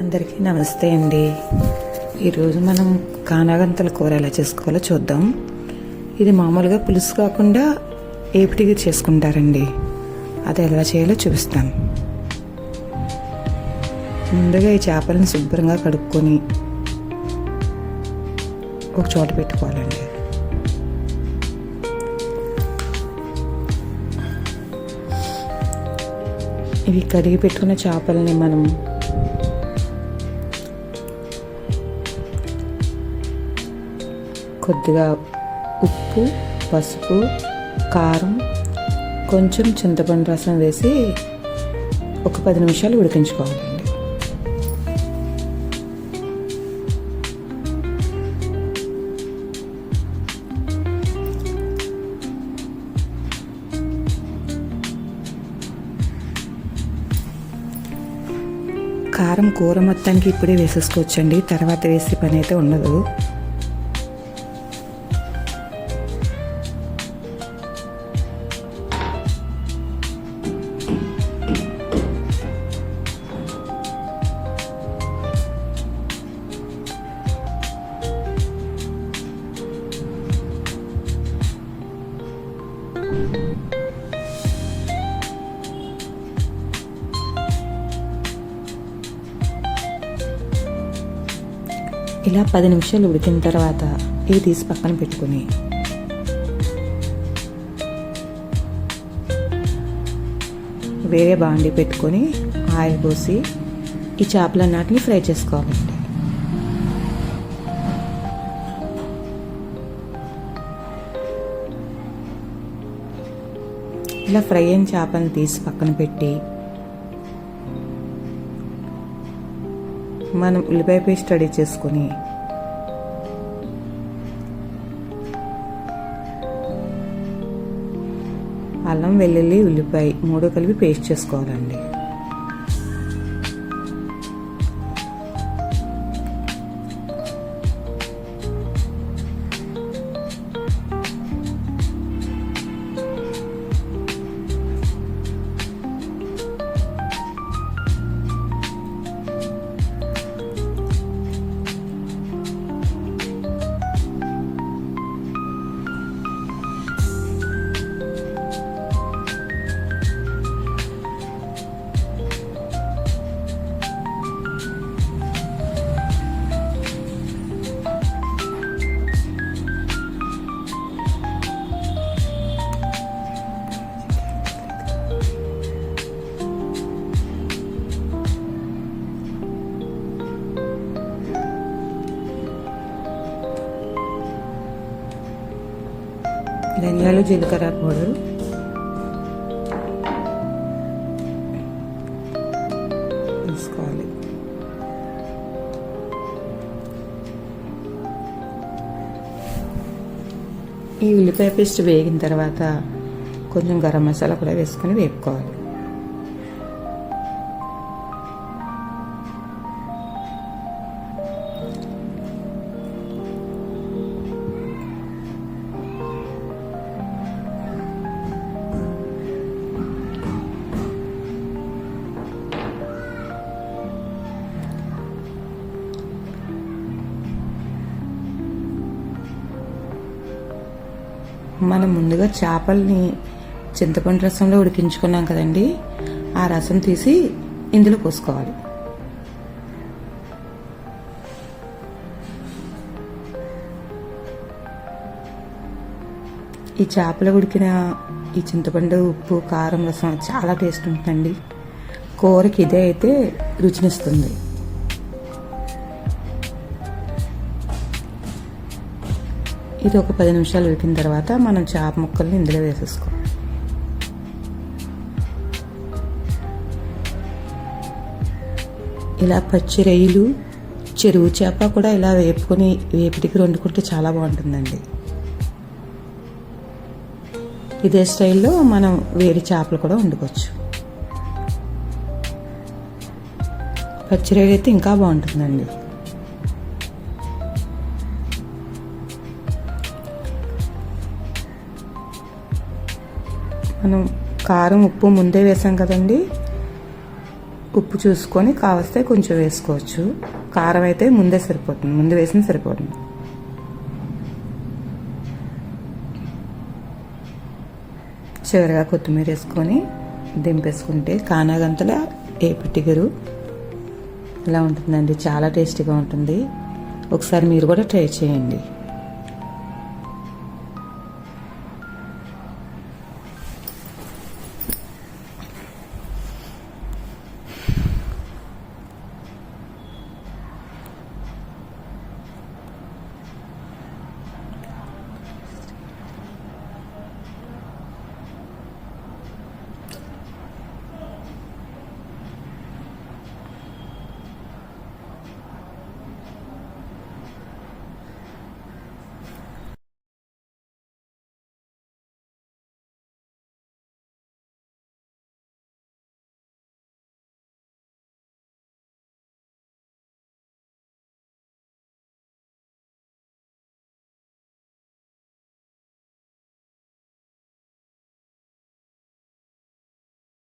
అందరికీ నమస్తే అండి. ఈరోజు మనం కానాగంతల కూర ఎలా చేసుకోవాలో చూద్దాం. ఇది మామూలుగా పులుసు కాకుండా ఏపిటిగా చేసుకుంటారండి. అది ఎలా చేయాలో చూపిస్తాను. ముందుగా ఈ చేపలను శుభ్రంగా కడుక్కొని ఒక చోట పెట్టుకోవాలండి. ఇవి కడిగి పెట్టుకున్న చేపలని మనం కొద్దిగా ఉప్పు పసుపు కారం కొంచెం చింతపండు రసం వేసి ఒక పది నిమిషాలు ఉడికించుకోవాలండి. కారం కూర మొత్తానికి ఇప్పుడే వేసేసుకోవచ్చండి. తర్వాత వేసే పని అయితే ఉండదు. ఇలా పది నిమిషాలు ఉడికిన తర్వాత ఇవి తీసి పక్కన పెట్టుకుని. వేరే బాండి పెట్టుకొని ఆయిల్ పోసి ఈ చేపలన్నిటిని ఫ్రై చేసుకోవాలండి. ఇలా ఫ్రై అయిన చేపలను తీసి పక్కన పెట్టి మనం ఉల్లిపాయ పేస్ట్ రెడీ చేసుకొని అల్లం వెల్లుల్లి ఉల్లిపాయ మూడు కలిపి పేస్ట్ చేసుకోవాలండి. ధనియాలు జీలకర్ర పౌడర్ తీసుకోవాలి ఈ ఉల్లిపాయ పేస్ట్ వేగిన తర్వాత కొంచెం గరం మసాలా కూడా వేసుకొని వేపుకోవాలి. మనం ముందుగా చేపల్ని చింతపండు రసంలో ఉడికించుకున్నాం కదండి. ఆ రసం తీసి ఇందులో పోసుకోవాలి. ఈ చేపలు ఉడికిన ఈ చింతపండు ఉప్పు కారం రసం చాలా టేస్ట్ ఉంటుందండి. కూరకి ఇదే అయితే రుచినిస్తుంది. ఇది ఒక పది నిమిషాలు ఉడికిన తర్వాత మనం చేప ముక్కల్ని ఇందులో వేసేసుకో ఇలా పచ్చి రొయ్యలు చెరువు చేప కూడా ఇలా వేపుకొని వేపిటికి వండుకుంటే చాలా బాగుంటుందండి. ఇదే స్టైల్లో మనం వేడి చేపలు కూడా వండుకోవచ్చు. పచ్చి రొయ్యలు అయితే ఇంకా బాగుంటుందండి. మనం కారం ఉప్పు ముందే వేసాం కదండి. ఉప్పు చూసుకొని కావస్తే కొంచెం వేసుకోవచ్చు. కారం అయితే ముందే సరిపోతుంది. ముందు వేసిన సరిపోతుంది. చివరిగా కొత్తిమీర వేసుకొని దింపేసుకుంటే కానాగంతల ఏపిటిగరు ఇలా ఉంటుందండి? చాలా టేస్టీగా ఉంటుంది. ఒకసారి మీరు కూడా ట్రై చేయండి.